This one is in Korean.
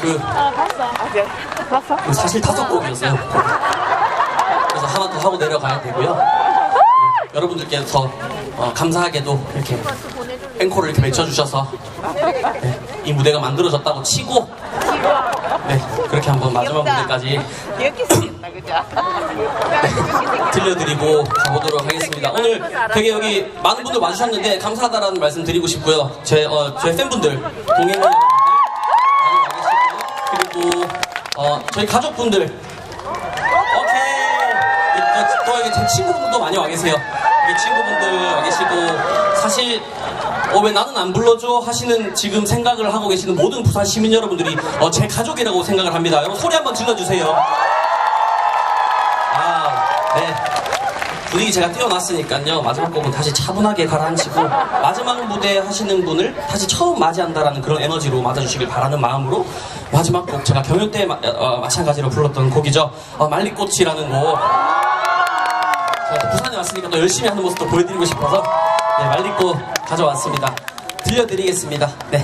그 아 봤어. 봤어? 그 사실 다섯 곡이었어요. 그래서 하나 더 하고 내려가야 되고요. 네, 여러분들께서 어, 감사하게도 이렇게 앵콜을 이렇게 외쳐주셔서 네, 이 무대가 만들어졌다고 치고 네, 그렇게 한번 마지막 무대까지 생겼다 그죠? 들려드리고 가보도록 하겠습니다. 오늘 되게 여기 많은 분들 와주셨는데 감사하다라는 말씀 드리고 싶고요. 제, 어, 제 팬분들, 동행 여 어, 저희 가족분들 오케이 또, 또 여기 제 친구분들도 많이 와 계세요. 여기 친구분들 와 계시고 사실 어, 왜 나는 안 불러줘 하시는 지금 생각을 하고 계시는 모든 부산 시민 여러분들이 어, 제 가족이라고 생각을 합니다. 여러분 소리 한번 질러주세요. 아, 네. 분위기 제가 띄워놨으니까요. 마지막 곡은 다시 차분하게 가라앉히고 마지막 무대 하시는 분을 다시 처음 맞이한다라는 그런 에너지로 맞아주시길 바라는 마음으로 마지막 곡 제가 경연 때 마, 어, 마찬가지로 불렀던 곡이죠. 어, 말리꽃이라는 곡. 제가 또 부산에 왔으니까 또 열심히 하는 모습도 보여드리고 싶어서 네, 말리꽃 가져왔습니다. 들려드리겠습니다. 네.